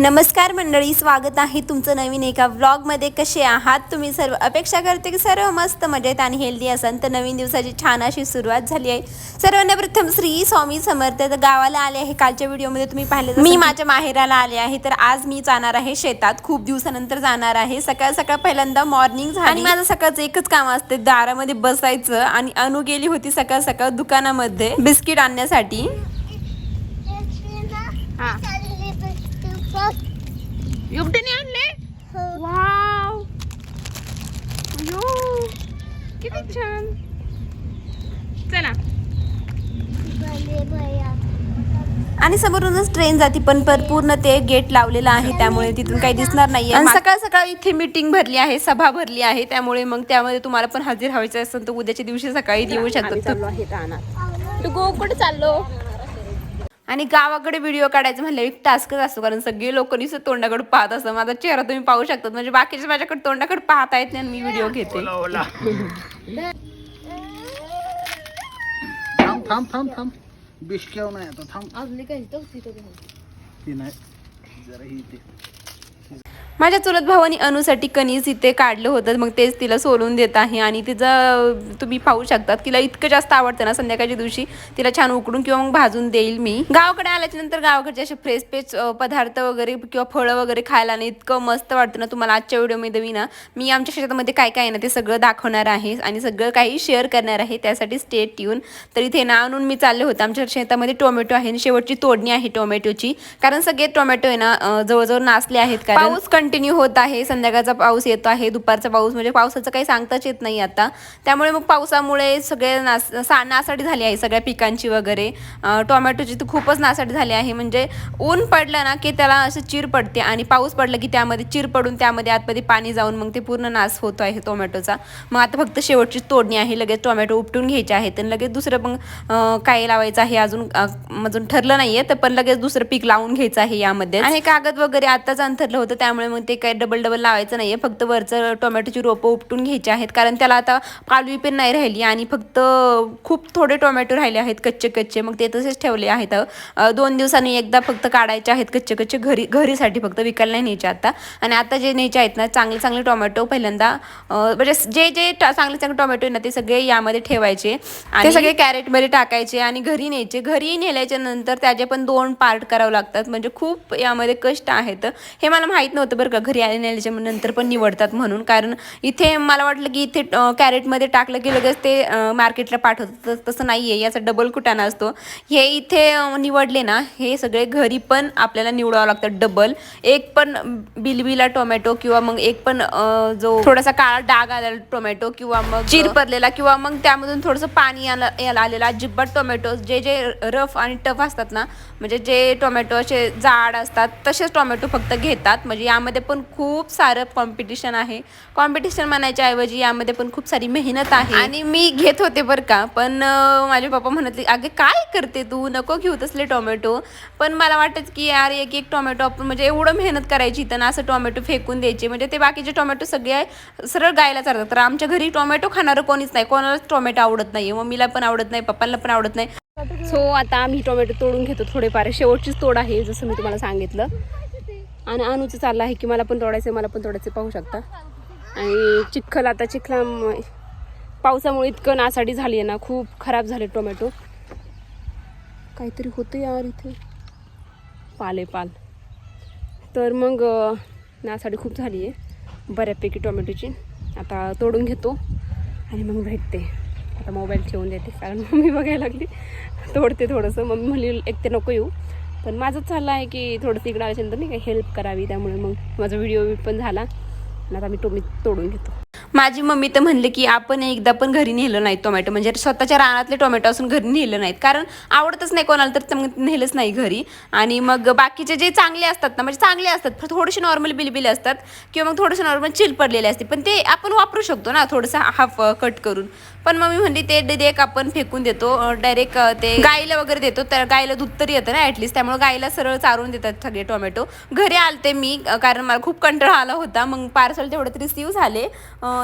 नमस्कार मंडळी स्वागत आहे तुमचं नवीन एका व्लॉगमध्ये कसे आहात तुम्ही सर्व? अपेक्षा करते की सर्व मस्त मजेत आणि हेल्दी असाल. तर नवीन दिवसाची छान अशी सुरुवात झाली आहे. सर्वांना प्रथम श्री स्वामी समर्थ तर गावाला आले आहे. कालच्या व्हिडिओमध्ये तुम्ही पाहिले मी माझ्या माहेराला आले आहे. तर आज मी जाणार आहे शेतात. खूप दिवसानंतर जाणार आहे. सकाळ सकाळ पहिल्यांदा मॉर्निंग झाली. आणि माझं सकाळचं एकच काम असते. दारामध्ये बसायचं आणि अनु गेली होती सकाळ सकाळ दुकानामध्ये. बिस्किट आणण्यासाठी. हा. छान. चला. आणि समोरूनच ट्रेन जाती पण पर पूर्ण ते गेट लावलेलं आहे त्यामुळे तिथून काही दिसणार नाही आणि सकाळ सकाळ इथे मीटिंग भरली आहे सभा भरली आहे त्यामुळे मग त्यामध्ये तुम्हाला पण हजर हवायचं असेल तर उद्याच्या दिवशी सकाळी येऊ आम्ही शकतो तू गो कुठे चाललो. आणि गावाकडे व्हिडिओ काढायचं म्हणलं एक टास्कच असतो कारण सगळे लोक नुसतं तोंडाकडे पाहत असतं माझा चेहरा तुम्ही पाहू शकतात. म्हणजे बाकीचे माझ्याकडे तोंडाकडे पाहता येत नाही आणि मी व्हिडिओ घेते. थांब थांब थांब थांब. बिस्क्याव नाही आता थांब. ती नाही. जरा ही ते माझ्या चुलत भावानी अनुसाठी कणीस इथे काढलं होतं. मग तेच तिला सोलून देत आहे आणि तिचं तुम्ही पाहू शकतात तिला इतकं जास्त आवडतं ना संध्याकाळच्या दिवशी. तिला छान उकडून किंवा मग भाजून देईल मी. गावाकडे आल्याच्यानंतर गावाकडचे असे फ्रेश फ्रेश पदार्थ वगैरे किंवा फळं वगैरे खायला आणि इतकं मस्त वाटतं ना तुम्हाला आजच्या व्हिडिओमध्ये मी ना मी आमच्या शेतामध्ये काय काय आहे ना ते सगळं दाखवणार आहे आणि सगळं काही शेअर करणार आहे. त्यासाठी स्टेट येऊन तर इथे ना आणून मी चालले होते. आमच्या शेतामध्ये टोमॅटो आहे आणि शेवटची तोडणी आहे टोमॅटोची कारण सगळे टोमॅटो आहे ना जवळजवळ नासले आहेत. कारण पाऊस कंटिन्यू होत आहे. संध्याकाळचा पाऊस येतो आहे. दुपारचा पाऊस म्हणजे पावसाचं काही सांगताच येत नाही आता. त्यामुळे मग पावसामुळे सगळे नास सा नासाडी झाली आहे सगळ्या पिकांची वगैरे. टोमॅटोची तर खूपच नासाडी झाली आहे. म्हणजे ऊन पडलं ना की त्याला असं चीर पडते आणि पाऊस पडला की त्यामध्ये चिर पडून त्यामध्ये आतमध्ये पाणी जाऊन मग ते पूर्ण नाश होतो आहे टोमॅटोचा. मग आता फक्त शेवटची तोडणी आहे. लगेच टोमॅटो उपटून घ्यायचे आहेत आणि लगेच दुसरं मग काय लावायचं आहे अजून अजून ठरलं नाही आहे तर पण लगेच दुसरं पीक लावून घ्यायचं आहे यामध्ये. आणि कागद वगैरे आताच अंथरलं होतं त्यामुळे मग ते काय डबल डबल लावायचं नाहीये. फक्त वरचं टोमॅटोची रोपं उपटून घ्यायची आहेत. कारण त्याला आता पालवी पण नाही राहिली आणि फक्त खूप थोडे टोमॅटो राहिले आहेत कच्चे कच्चे. मग ते तसेच ठेवले आहेत. दोन दिवसांनी एकदा फक्त काढायचे आहेत कच्चे कच्चे घरी घरीसाठी फक्त विकायला नाही न्यायचे आता. आणि आता जे न्यायचे आहेत ना चांगले चांगले टोमॅटो पहिल्यांदा म्हणजे जे जे चांगले चांगले टोमॅटो आहे ना ते सगळे यामध्ये ठेवायचे. आणि सगळे कॅरेटमध्ये टाकायचे आणि घरी न्यायचे. घरी नेल्याच्या नंतर त्याचे पण दोन पार्ट करावं लागतात. म्हणजे खूप यामध्ये कष्ट आहेत. हे मला माहीत नव्हतं बरं. का घरी आले नेल्याच्या नंतर पण निवडतात म्हणून. कारण इथे मला वाटलं की इथे कॅरेटमध्ये टाकलं की लगेच ते मार्केटला पाठवतात. तसं नाही आहे याचा डबल कुटाणा असतो. हे इथे निवडले ना हे सगळे घरी पण आपल्याला निवडावं लागतं डबल एक पण बिलबिला टोमॅटो किंवा मग एक पण जो थोडासा काळा डाग आलेला टोमॅटो किंवा मग चिर पडलेला किंवा मग त्यामधून थोडंसं पाणी आलं याला आलेलं अजिबात टोमॅटो जे जे रफ आणि टफ असतात ना म्हणजे जे टोमॅटो असे जाड असतात तसेच टोमॅटो फक्त घेतात. म्हणजे यामध्ये पण खूप सारं कॉम्पिटिशन आहे. कॉम्पिटिशन म्हणायच्या ऐवजी यामध्ये पण खूप सारी मेहनत आहे. आणि मी घेत होते बरं का पण माझे पप्पा म्हणतले अगे काय करते तू? नको घेऊ तसले टोमॅटो. पण मला वाटत की यार एक एक टोमॅटो आपण म्हणजे एवढं मेहनत करायची तर असं टोमॅटो फेकून द्यायचे. म्हणजे ते बाकीचे टोमॅटो सगळे सरळ गायला चालतात. तर आमच्या घरी टोमॅटो खाणारं कोणीच नाही. कोणालाच टोमॅटो आवडत नाही मम्मीला पण आवडत नाही पप्पाला पण आवडत नाही. सो आता आम्ही टोमॅटो तोडून घेतो. थोडेफार शेवटचीच तोड आहे जसं मी तुम्हाला सांगितलं. आणि अनुचं चाललं आहे की मला पण तोडायचं मला पण तोडायचं पाहू शकता. आणि चिखल आता चिखला पावसामुळे इतकं नासाडी झाली आहे ना खूप खराब झाले टोमॅटो. काहीतरी होतं यार इथे. पाले पाल. तर मग नासाडी खूप झाली आहे बऱ्यापैकी टोमॅटोची. आता तोडून घेतो आणि मग भेटते. आता मोबाईल ठेवून देते कारण मम्मी बघायला लागली. तोडते थोडंसं. मम्मी म्हणली एक ते नको येऊ. पण माझंच चाललं आहे की थोडं तिकडं आल्याच्यानंतर नाही का हेल्प करावी त्यामुळे मग माझा व्हिडिओ पण झाला. आणि आता मी टोमी तोडून घेतो. माझी मम्मी तर म्हणले की आपण एकदा पण घरी नेलं नाही टोमॅटो. म्हणजे स्वतःच्या रानातले टोमॅटो असून घरी नेलं नाहीत. कारण आवडतच नाही कोणाला तर मग नेलंच नाही घरी. आणि मग बाकीचे जे चांगले असतात ना म्हणजे चांगले असतात पण थोडेसे नॉर्मल बिलबिले असतात किंवा मग थोडेसे नॉर्मल चिल पडलेले असते. पण ते आपण वापरू शकतो ना थोडंसं हाफ कट करून. पण मम्मी म्हणली ते डायरेक्ट आपण फेकून देतो डायरेक्ट ते गाईला वगैरे देतो. तर गाईला दूध तरी येतं ना ॲटलिस्ट त्यामुळे गाईला सरळ चारून देतात सगळे टोमॅटो. घरी आलते मी कारण मला खूप कंटाळा आला होता. मग पार्सल तेवढं रिसीव झाले.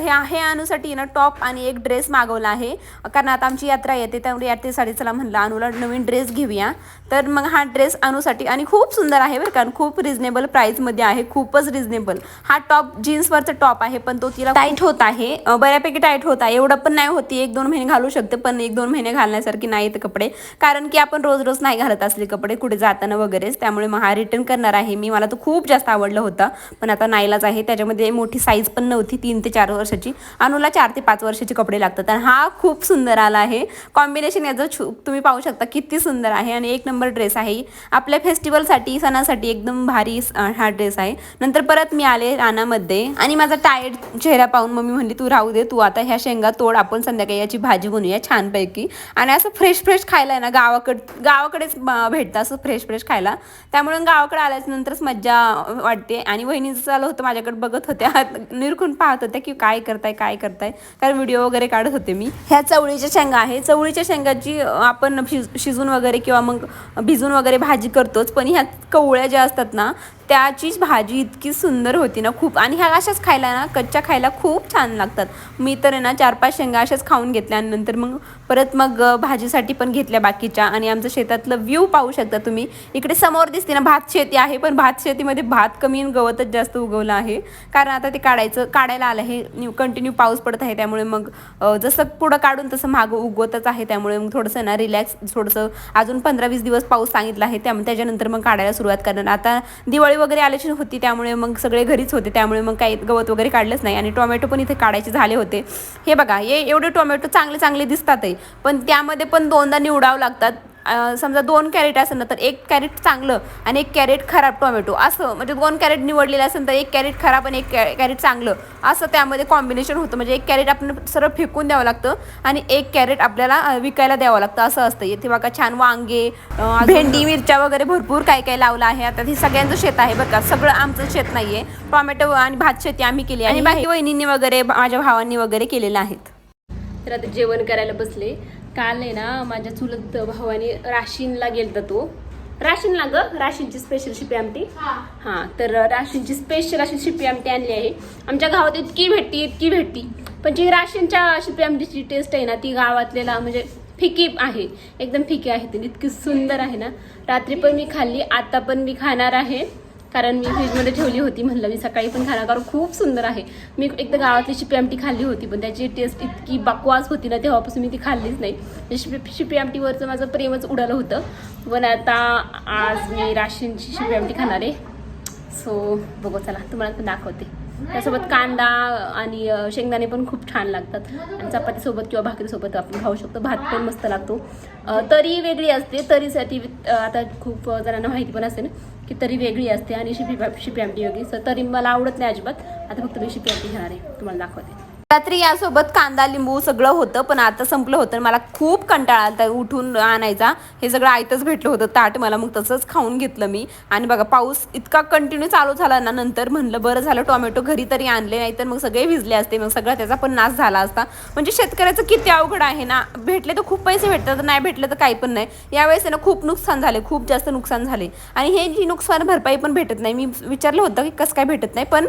ह्या हे हे अनुसाठी ना टॉप आणि एक ड्रेस मागवला आहे. कारण आता आमची यात्रा येते त्यामुळे यात्रेसाठी चला म्हणलं अनुला नवीन ड्रेस घेऊया. तर मग हा ड्रेस अनुसाठी आणि खूप सुंदर आहे बरं का आणि खूप रिझनेबल प्राईसमध्ये आहे खूपच रिझनेबल हा टॉप जीन्सवरचा टॉप आहे पण तो तिला टाईट होत आहे. बऱ्यापैकी टाईट होत आहे. एवढं पण नाही होती एक दोन महिने घालू शकते पण एक दोन महिने घालण्यासारखी नाही कपडे. कारण की आपण रोज रोज नाही घालत असले कपडे कुठे जाताना वगैरेच त्यामुळे मग हा रिटर्न करणार आहे. मी मला तो खूप जास्त आवडला होता पण आता नाईलाच आहे. त्याच्यामध्ये मोठी साईज पण नव्हती तीन ते चार वर्षाची. अनुला चार ते पाच वर्षाचे कपडे लागतात. आणि हा खूप सुंदर आला आहे. कॉम्बिनेशन याचं छू तुम्ही पाहू शकता किती सुंदर आहे. आणि एक नंबर ड्रेस आहे. आपल्या फेस्टिवलसाठी सणासाठी एकदम भारी हा ड्रेस आहे. नंतर परत मी आले रानामध्ये आणि माझा टायर्ड चेहरा पाहून मम्मी म्हणली तू राहू दे तू आता ह्या शेंगा तोड आपण संध्याकाळी याची भाजी बनवूया छानपैकी. आणि असं फ्रेश फ्रेश खायला आहे ना गावाकड गावाकडेच भेटतं असं फ्रेश फ्रेश खायला. त्यामुळे गावाकडे आल्याच्या नंतरच मज्जा वाटते. आणि वहिनीचं चालू होतं माझ्याकडे बघत होत्या. निरखून पाहत होत्या की काय करताय काय करताय. कारण व्हिडिओ वगैरे काढत होते मी. ह्या चवळीच्या शेंगा आहे. चवळीच्या शेंगाची आपण शिजून वगैरे किंवा मग भिजून वगैरे भाजी करतोच पण ह्या कवळ्या ज्या असतात ना त्याचीच भाजी इतकी सुंदर होती ना खूप. आणि ह्या अशाच खायला ना कच्च्या खायला खूप छान लागतात. मी तर आहे ना चार पाच शेंगा अशाच खाऊन घेतल्या आणि नंतर मग परत मग भाजीसाठी पण घेतल्या बाकीच्या. आणि आमचं शेतातलं व्ह्यू पाहू शकता तुम्ही. इकडे समोर दिसते ना भात शेती आहे पण भात शेतीमध्ये भात कमी आणि गवतच जास्त उगवलं आहे. कारण आता ते काढायचं काढायला आलं आहे. कंटिन्यू पाऊस पडत आहे त्यामुळे मग जसं पुढं काढून तसं मागं उगवतच आहे. त्यामुळे मग थोडंसं ना रिलॅक्स थोडंसं अजून पंधरा वीस दिवस पाऊस सांगितला आहे. त्यामुळे त्याच्यानंतर मग काढायला सुरुवात करणार. आता दिवाळी वगैरे आल्याची होती त्यामुळे मग सगळे घरीच होते त्यामुळे मग काही गवत वगैरे काढलंच नाही. आणि टोमॅटो पण इथे काढायचे झाले होते. हे बघा हे एवढे टोमॅटो चांगले चांगले दिसतातही पण त्यामध्ये पण दोनदा निवडावं लागतात. समजा दोन कॅरेट असेल ना तर एक कॅरेट चांगलं आणि एक कॅरेट खराब टोमॅटो. असं म्हणजे दोन कॅरेट निवडलेलं असेल तर एक कॅरेट खराब आणि एक कॅ कॅरेट चांगलं. असं त्यामध्ये कॉम्बिनेशन होतं. म्हणजे एक कॅरेट आपण सरळ फेकून द्यावं लागतं आणि एक कॅरेट आपल्याला विकायला द्यावं लागतं. असं असतं. इथे बघा छान वांगे भेंडी मिरच्या वगैरे भरपूर काय काय लावलं आहे. आता हे सगळ्यांचं शेत आहे बरं का. सगळं आमचं शेत नाहीये. टोमॅटो आणि भात शेती आम्ही केली आणि बाकी वहिनींनी वगैरे माझ्या भावांनी वगैरे केलेलं आहेत. तर आता जेवण करायला बसले. काल आहे ना माझ्या चुलत भावाने राशीनला गेलता तो. राशीनला ग? राशीनची स्पेशल शिपी आमटी? हां. तर राशीनची स्पेशल अशी शिपी आमटी आणली आहे. आमच्या गावात इतकी भेटती इतकी भेटती. पण जी राशीनच्या शिपी आमटीची टेस्ट आहे ना ती गावातलेला म्हणजे फिकी आहे. एकदम फिकी आहे ती. इतकी सुंदर आहे ना. रात्री पण मी खाल्ली आता पण मी खाणार आहे. कारण मी फ्रीजमध्ये ठेवली होती म्हणलं मी सकाळी पण खाणार कारण खूप सुंदर आहे. मी एकदा गावातली शिपी आमटी खाल्ली होती पण त्याची टेस्ट इतकी बकवास होती ना तेव्हापासून मी ती खाल्लीच नाही. म्हणजे शिपी शिपी आमटीवरचं माझं प्रेमच उडालं होतं. पण आता आज मी राशींची शिपी आमटी खाणार. आहे सो बघू चला तुम्हाला पण दाखवते. त्यासोबत कांदा आणि शेंगदाणे पण खूप छान लागतात. आणि चपातीसोबत किंवा भाकरीसोबत आपण खाऊ शकतो. भात पण मस्त लागतो. तरी वेगळी असते. तरीसाठी आता खूप जणांना माहिती पण असेल की तरी वेगळी असते आणि शिपी शिपी आमटी वेगळी. तर तरी मला आवडत नाही अजिबात. आता फक्त मी शिपी आमटी घेणार आहे तुम्हाला दाखवते. रात्री यासोबत कांदा लिंबू सगळं होतं पण आता संपलं होतं मला खूप कंटाळा आला उठून आणायचा. हे सगळं आयतच भेटलं होतं ताट मला मग तसंच खाऊन घेतलं मी. आणि बघा पाऊस इतका कंटिन्यू चालू झाला ना नंतर म्हणलं बरं झालं टोमॅटो घरी तरी आणले नाही तर मग सगळे भिजले असते मग सगळा त्याचा पण नाश झाला असता. म्हणजे शेतकऱ्याचं किती अवघड आहे ना भेटले तर खूप पैसे भेटतात तर नाही भेटले तर काही पण नाही. यावेळेस आहे ना खूप नुकसान झाले खूप जास्त नुकसान झाले. आणि हे जी नुकसान भरपाई पण भेटत नाही. मी विचारलं होतं की कसं काय भेटत नाही पण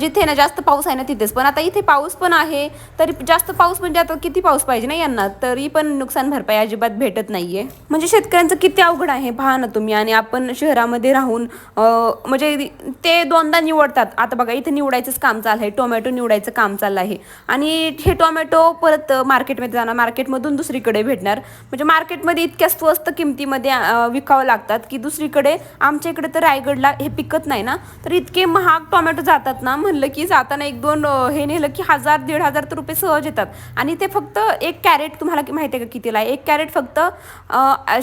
जिथे ना जास्त पाऊस आहे ना तिथेच. पण आता इथे पाऊस पण आहे तरी जास्त पाऊस म्हणजे आता किती पाऊस पाहिजे ना यांना? तरी पण नुकसान भरपाई अजिबात भेटत नाहीये. म्हणजे शेतकऱ्यांचं किती अवघड आहे पहा ना तुम्ही. आणि आपण शहरामध्ये राहून म्हणजे ते दोनदा निवडतात. आता बघा इथे निवडायचंच काम चाललं आहे टोमॅटो निवडायचं काम चाललं आहे आणि हे टोमॅटो परत मार्केटमध्ये जाणार मार्केटमधून दुसरीकडे भेटणार. म्हणजे मार्केटमध्ये इतक्या स्वस्त किमतीमध्ये विकावं लागतात की दुसरीकडे आमच्या इकडे तर रायगडला हे पिकत नाही ना. तर इतके महाग टोमॅटो जातात ना म्हणलं की जाताना एक दोन हे नेलं की हजार दीड हजार तर रुपये सहज येतात. आणि ते फक्त एक कॅरेट तुम्हाला की माहिती आहे का कितीला एक कॅरेट फक्त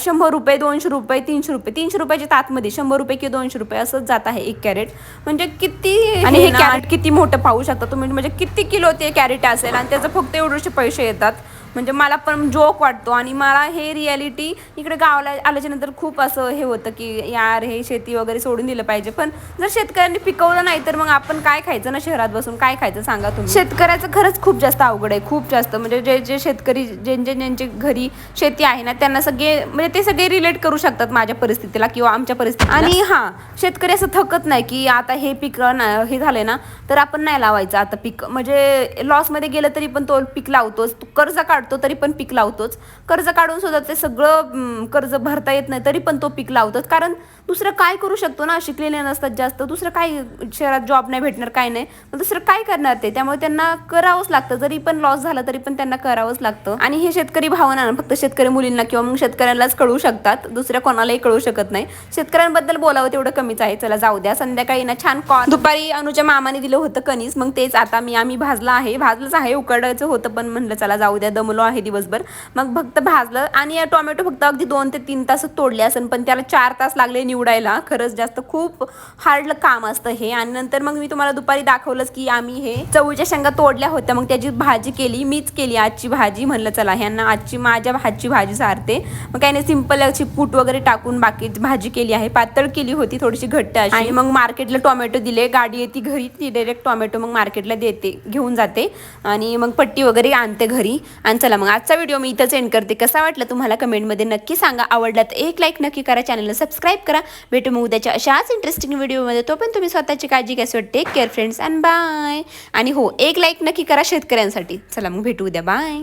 शंभर रुपये दोनशे रुपये तीनशे रुपये तीनशे रुपयाच्या तातमध्ये शंभर रुपये किंवा दोनशे रुपये असंच जात आहे एक कॅरेट. म्हणजे किती आणि हे कॅरेट किती मोठं पाहू शकता तुम्ही? म्हणजे किती किलो ते कॅरेट असेल आणि त्याचं फक्त एवढेसे पैसे येतात. म्हणजे मला पण जोक वाटतो. आणि मला हे रियालिटी इकडे गावाला आल्याच्यानंतर खूप असं हे होतं की यार हे शेती वगैरे सोडून दिलं पाहिजे. पण जर शेतकऱ्यांनी पिकवलं नाही तर मग आपण काय खायचं ना शहरात बसून? काय खायचं सांगा तुम्ही? शेतकऱ्याचं खरंच खूप जास्त अवघड आहे खूप जास्त. म्हणजे जे जे शेतकरी ज्यांचे ज्यांचे घरी शेती आहे ना त्यांना सगळे म्हणजे ते सगळे रिलेट करू शकतात माझ्या परिस्थितीला किंवा आमच्या परिस्थितीला. आणि हां शेतकरी असं थकत नाही की आता हे पीक ना- हे झालंय ना तर आपण नाही लावायचं. आता पीक म्हणजे लॉसमध्ये गेलं तरी पण तो पीक लावतोच. कर्ज काढतो. काढतो तरी पण पीक लावतोच. कर्ज काढून सुद्धा ते सगळं कर्ज भरता येत नाही तरी पण तो पीक लावतोच. कारण दुसरं काय करू शकतो ना? शिकलेले नसतात जास्त. दुसरं काय शहरात जॉब नाही भेटणार काय नाही. दुसरं काय करणार ते? त्यामुळे त्यांना करावंच लागतं. जरी पण लॉस झाला तरी पण त्यांना करावंच लागतं. आणि हे शेतकरी भावना फक्त शेतकरी मुलींना किंवा मग शेतकऱ्यांनाच कळू शकतात. दुसऱ्या कोणालाही कळू शकत नाही. शेतकऱ्यांबद्दल बोलावं तेवढं कमीच आहे. चला जाऊ द्या. संध्याकाळी ना छान कॉल दुपारी अनुच्या मामाने दिलं होतं कणीस. मग तेच आता मी आम्ही भाजलं आहे. भाजलंच आहे उकडायचं होतं पण म्हणलं चला जाऊ द्या. दमलो आहे दिवसभर. मग फक्त भाजलं आणि या टोमॅटो फक्त अगदी दोन ते तीन तास तोडले असेल पण त्याला चार तास लागले निवडायला. खरंच जास्त खूप हार्ड काम असतं हे. आणि नंतर मग मी तुम्हाला दुपारी दाखवलंच की आम्ही हे चवळीच्या शेंगा तोडल्या होत्या. मग त्याची भाजी केली मीच केली आजची भाजी. म्हणलं चला ह्यांना आजची माझ्या हातची भाजी सारते. मग काही नाही सिंपल अशी कूट वगैरे टाकून बाकी भाजी केली आहे. पातळ केली होती थोडीशी घट्ट अशी. आणि मग मार्केटला टोमॅटो दिले. गाडी येते घरी ती डायरेक्ट टोमॅटो मग मार्केटला देते घेऊन जाते. आणि मग पट्टी वगैरे आणते घरी. आणि चला मग आजचा व्हिडिओ मी इथंच एंड करते. कसा वाटला तुम्हाला कमेंटमध्ये नक्की सांगा. आवडला तर एक लाईक नक्की करा. चॅनलला सबस्क्राईब करा. भेटू मग उद्याच्या अशाच इंटरेस्टिंग व्हिडिओमध्ये तो पण तुम्ही स्वतःची काळजी घ्या. So take care friends and bye आणि हो एक लाईक नक्की करा शेतकऱ्यांसाठी. चला मग भेटू उद्या. बाय